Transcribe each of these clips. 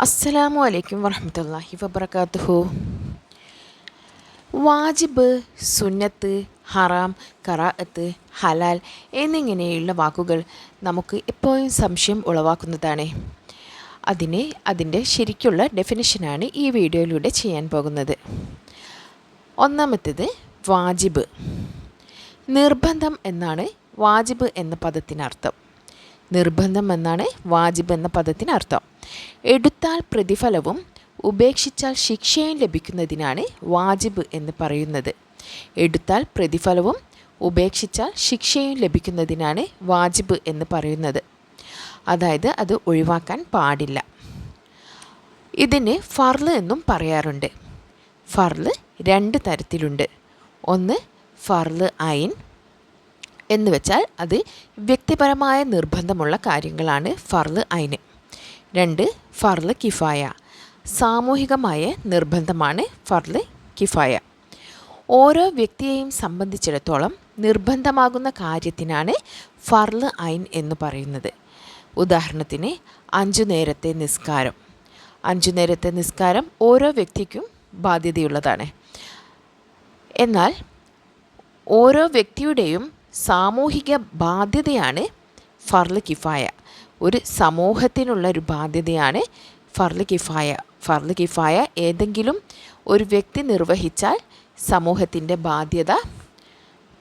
അസ്സലാമു അലൈക്കും വറഹമത്തല്ലാഹി വബർക്കാത്തുഹു വാജിബ് സുന്നത്ത് ഹറാം കറാഅത്ത് ഹലാൽ എന്നിങ്ങനെയുള്ള വാക്കുകൾ നമുക്ക് എപ്പോഴും സംശയം ഉളവാക്കുന്നതാണ്. അതിനെ അതിന്റെ ശരിക്കുള്ള ഡെഫിനിഷനാണ് ഈ വീഡിയോയിലൂടെ ചെയ്യാൻ പോകുന്നത്. ഒന്നാമത്തേത് വാജിബ്. നിർബന്ധം എന്നാണ് വാജിബ് എന്ന പദത്തിനർത്ഥം. നിർബന്ധം എന്നാണ് വാജിബ് എന്ന പദത്തിനർത്ഥം. എടുത്താൽ പ്രതിഫലവും ഉപേക്ഷിച്ചാൽ ശിക്ഷയും ലഭിക്കുന്നതിനാണ് വാജിബ് എന്ന് പറയുന്നത്. എടുത്താൽ പ്രതിഫലവും ഉപേക്ഷിച്ചാൽ ശിക്ഷയും ലഭിക്കുന്നതിനാണ് വാജിബ് എന്ന് പറയുന്നത്. അതായത് അത് ഒഴിവാക്കാൻ പാടില്ല. ഇതിന് ഫർൾ എന്നും പറയാറുണ്ട്. ഫർൾ രണ്ട് തരത്തിലുണ്ട്. ഒന്ന് ഫർൾ ഐൻ എന്ന് വെച്ചാൽ അത് വ്യക്തിപരമായ നിർബന്ധമുള്ള കാര്യങ്ങളാണ് ഫർൾ അയിന്. രണ്ട് ഫർൾ കിഫായ. സാമൂഹികമായ നിർബന്ധമാണ് ഫർൾ കിഫായ. ഓരോ വ്യക്തിയെയും സംബന്ധിച്ചിടത്തോളം നിർബന്ധമാകുന്ന കാര്യത്തിനാണ് ഫർൾ ഐൻ എന്ന് പറയുന്നത്. ഉദാഹരണത്തിന് അഞ്ചു നേരത്തെ നിസ്കാരം. അഞ്ചു നേരത്തെ നിസ്കാരം ഓരോ വ്യക്തിക്കും ബാധ്യതയുള്ളതാണ്. എന്നാൽ ഓരോ വ്യക്തിയുടെയും സാമൂഹിക ബാധ്യതയാണ് ഫർൾ കിഫായ. ഒരു സമൂഹത്തിനുള്ള ഒരു ബാധ്യതയാണ് ഫർൾ കിഫായ. ഫർൾ കിഫായ ഏതെങ്കിലും ഒരു വ്യക്തി നിർവഹിച്ചാൽ സമൂഹത്തിന്റെ ബാധ്യത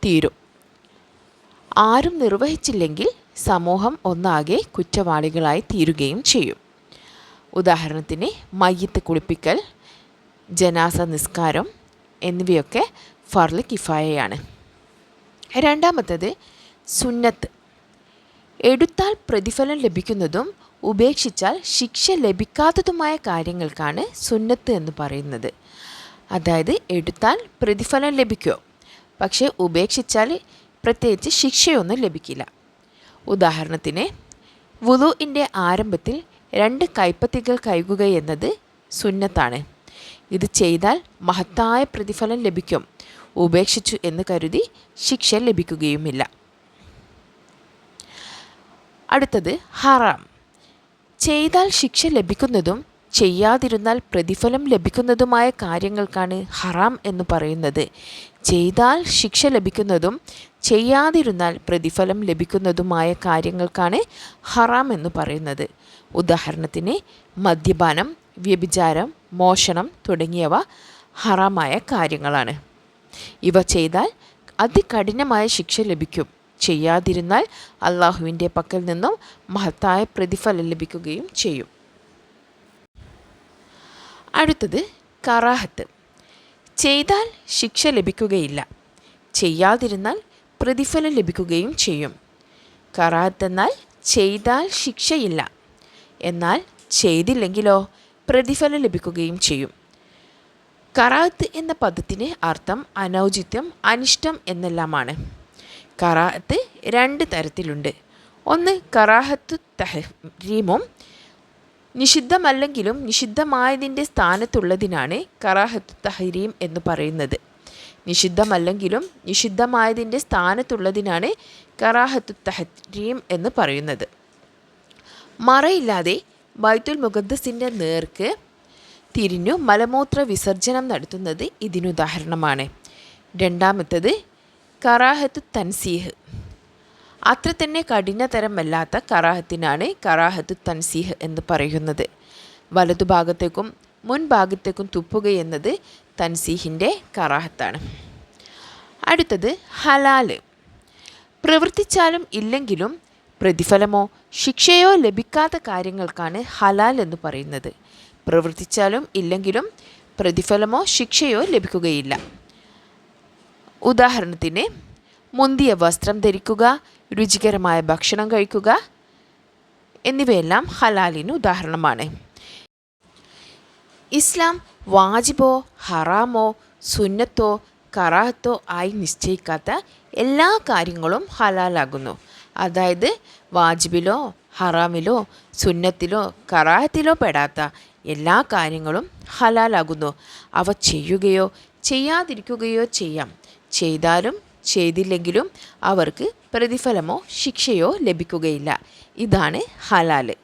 തീരും. ആരും നിർവഹിച്ചില്ലെങ്കിൽ സമൂഹം ഒന്നാകെ കുറ്റവാളികളായി തീരുകയും ചെയ്യും. ഉദാഹരണത്തിന് മയ്യത്ത് കുളിപ്പിക്കൽ ജനാസ നിസ്കാരം എന്നിവയൊക്കെ ഫർൾ കിഫായയാണ്. രണ്ടാമത്തത് സുന്നത്ത്. എടുത്താൽ പ്രതിഫലം ലഭിക്കുന്നതും ഉപേക്ഷിച്ചാൽ ശിക്ഷ ലഭിക്കാത്തതുമായ കാര്യങ്ങൾക്കാണ് സുന്നത്ത് എന്ന് പറയുന്നത്. അതായത് എടുത്താൽ പ്രതിഫലം ലഭിക്കുമോ പക്ഷേ ഉപേക്ഷിച്ചാൽ പ്രത്യേകിച്ച് ശിക്ഷയൊന്നും ലഭിക്കില്ല. ഉദാഹരണത്തിന് വുലുവിന്റെ ആരംഭത്തിൽ രണ്ട് കൈപ്പത്തികൾ കൈകുക എന്നത് സുന്നത്താണ്. ഇത് ചെയ്താൽ മഹത്തായ പ്രതിഫലം ലഭിക്കും. ഉപേക്ഷിച്ചു എന്ന് കരുതി ശിക്ഷ ലഭിക്കുകയുമില്ല. അടുത്തത് ഹറാം. ചെയ്താൽ ശിക്ഷ ലഭിക്കുന്നതും ചെയ്യാതിരുന്നാൽ പ്രതിഫലം ലഭിക്കുന്നതുമായ കാര്യങ്ങൾക്കാണ് ഹറാം എന്ന് പറയുന്നത്. ചെയ്താൽ ശിക്ഷ ലഭിക്കുന്നതും ചെയ്യാതിരുന്നാൽ പ്രതിഫലം ലഭിക്കുന്നതുമായ കാര്യങ്ങൾക്കാണ് ഹറാം എന്ന് പറയുന്നത്. ഉദാഹരണത്തിന് മദ്യപാനം വ്യഭിചാരം മോഷണം തുടങ്ങിയവ ഹറാമായ കാര്യങ്ങളാണ്. ഇവ ചെയ്താൽ അതികഠിനമായ ശിക്ഷ ലഭിക്കും. ചെയ്യാതിരുന്നാൽ അള്ളാഹുവിന്റെ പക്കൽ നിന്നും മഹത്തായ പ്രതിഫലം ലഭിക്കുകയും ചെയ്യും. അടുത്തത് കറാഹത്ത്. ചെയ്താൽ ശിക്ഷ ലഭിക്കുകയില്ല. ചെയ്യാതിരുന്നാൽ പ്രതിഫലം ലഭിക്കുകയും ചെയ്യും. കറാഹത്ത് എന്നാൽ ചെയ്താൽ ശിക്ഷയില്ല. എന്നാൽ ചെയ്തില്ലെങ്കിലോ പ്രതിഫലം ലഭിക്കുകയും ചെയ്യും. കറാത്ത് എന്ന പദത്തിന് അർത്ഥം അനൗചിത്യം അനിഷ്ടം എന്നെല്ലാമാണ്. കറാത്ത് രണ്ട് തരത്തിലുണ്ട്. ഒന്ന് കറാഹത്ത് തഹരീമും നിഷിദ്ധമല്ലെങ്കിലും നിഷിദ്ധമായതിന്റെ സ്ഥാനത്തുള്ളതിനാണ് കറാഹത്ത് തഹ്രീം എന്ന് പറയുന്നത്. നിഷിദ്ധമല്ലെങ്കിലും നിഷിദ്ധമായതിന്റെ സ്ഥാനത്തുള്ളതിനാണ് കറാഹത്തു തഹ്രീം എന്ന് പറയുന്നത്. മറയില്ലാതെ ബൈത്തുൽ മുഖദ്സിന്റെ നേർക്ക് തിരിഞ്ഞു മലമൂത്ര വിസർജനം നടത്തുന്നത് ഇതിനുദാഹരണമാണ്. രണ്ടാമത്തത് കറാഹത്ത് തൻസീഹ്. അത്ര തന്നെ കഠിനതരമല്ലാത്ത കറാഹത്തിനാണ് കറാഹത്ത് തൻസീഹ് എന്ന് പറയുന്നത്. വലതുഭാഗത്തേക്കും മുൻഭാഗത്തേക്കും തുപ്പുകയെന്നത് തൻസീഹിന്റെ കറാഹത്താണ്. അടുത്തത് ഹലാൽ. പ്രവർത്തിച്ചാലും ഇല്ലെങ്കിലും പ്രതിഫലമോ ശിക്ഷയോ ലഭിക്കാത്ത കാര്യങ്ങൾക്കാണ് ഹലാൽ എന്ന് പറയുന്നത്. പ്രവർത്തിച്ചാലും ഇല്ലെങ്കിലും പ്രതിഫലമോ ശിക്ഷയോ ലഭിക്കുകയില്ല. ഉദാഹരണത്തിന് മുന്തിയ വസ്ത്രം ധരിക്കുക രുചികരമായ ഭക്ഷണം കഴിക്കുക എന്നിവയെല്ലാം ഹലാലിന് ഉദാഹരണമാണ്. ഇസ്ലാം വാജിബോ ഹറാമോ സുന്നത്തോ കറാഹത്തോ ആയി നിശ്ചയിക്കാത്ത എല്ലാ കാര്യങ്ങളും ഹലാലാകുന്നു. അതായത് വാജിബിലോ ഹറാമിലോ സുന്നത്തിലോ കറാഹത്തിലോ പെടാത്ത എല്ലാ കാര്യങ്ങളും ഹലാലാകുന്നു. അവ ചെയ്യുകയോ ചെയ്യാതിരിക്കുകയോ ചെയ്യാം. ചെയ്താലും ചെയ്തില്ലെങ്കിലും അവർക്ക് പ്രതിഫലമോ ശിക്ഷയോ ലഭിക്കുകയില്ല. ഇതാണ് ഹലാൽ.